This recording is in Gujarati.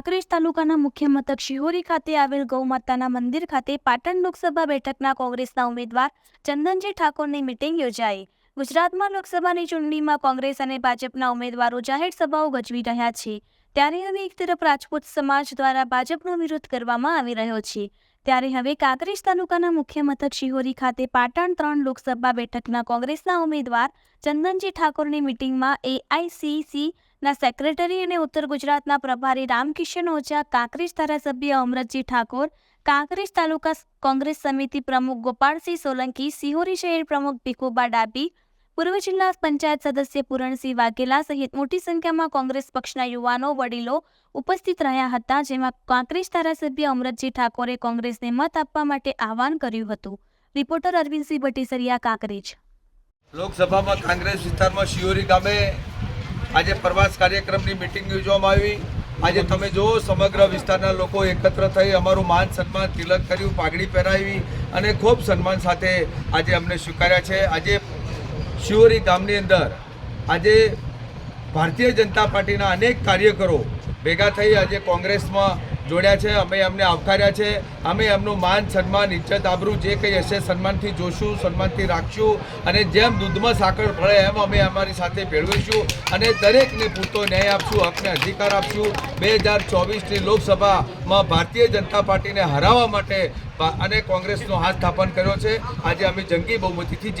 તાલુકાના મુખ્ય મથક શિહોરી ખાતે આવેલ ગૌમાતાના મંદિર ખાતે પાટણ લોકસભા બેઠકના કોંગ્રેસના ઉમેદવાર ચંદનજી ઠાકોરની મિટિંગ યોજાઈ. ગુજરાતમાં લોકસભાની ચૂંટણીમાં કોંગ્રેસ અને ભાજપના ઉમેદવારો જાહેર સભાઓ ગજવી રહ્યા છે. ત્યારે હવે એક તરફ રાજપૂત સમાજ દ્વારા ભાજપનો વિરોધ કરવામાં આવી રહ્યો છે. ત્યારે હવે કાંકરેજ તાલુકાના મુખ્ય મથક શિહોરી ખાતે પાટણ ત્રણ લોકસભા બેઠકના કોંગ્રેસના ઉમેદવાર ચંદનજી ઠાકોરની મિટિંગમાં એઆઈસીસી ના સેક્રેટરી અને ઉત્તર ગુજરાતના પ્રભારી રામકિશન ઓઝા કાંકરેજ ધારાસભ્ય અમરતજી ઠાકોર કાંકરેજ તાલુકા કોંગ્રેસ સમિતિ પ્રમુખ ગોપાળસિંહ સોલંકી, સિહોરી શહેર પ્રમુખ ભીખુબા ડાબી પૂર્વ જિલ્લા પંચાયત સદસ્ય પૂરણસિંહ વાઘેલા સહિત મોટી સંખ્યામાં કોંગ્રેસ પક્ષના યુવાનો, વડીલો ઉપસ્થિત રહ્યા હતા, જેમાં કાંકરેજ ધારાસભ્ય અમરતજી ઠાકોરે કોંગ્રેસને મત આપવા માટે આહવાન કર્યું હતું. રિપોર્ટર અરવિંદસિંહ ભટ્ટીસરિયા, કાંકરેજ. લોકસભામાં કાંગ્રેસ વિસ્તારમાં શિયોરી ગામે આજે પ્રવાસ કાર્યક્રમની મિટિંગ યોજવામાં આવી. આજે તમે જુઓ, સમગ્ર વિસ્તારના લોકો એકત્ર થઈ અમારું માન સન્માન તિલક કર્યું, પાઘડી પહેરાવી અને ખૂબ સન્માન સાથે આજે અમને સ્વીકાર્યા છે. આજે શિવરી ગામની અંદર આજે ભારતીય જનતા પાર્ટીના અનેક કાર્યકરો ભેગા થઈ આજે કોંગ્રેસમાં જોડ્યા છે, અમે એમને આવકાર્યા છે, અમે એમનું માન, સન્માન, ઇજ્જત આબરૂ જે કંઈ હશે સન્માનથી જોશું, સન્માનથી રાખશું અને જેમ દૂધમાં સાકર ભળે એમ અમે અમારી સાથે ભેળવીશું અને દરેકને પૂરતો ન્યાય આપશું હકને અધિકાર આપશું. બે હજાર ચોવીસની લોકસભામાં ભારતીય જનતા પાર્ટીને હરાવવા માટે અને કોંગ્રેસનો હાથ સ્થાપન કર્યો છે. આજે અમે જંગી બહુમતીથી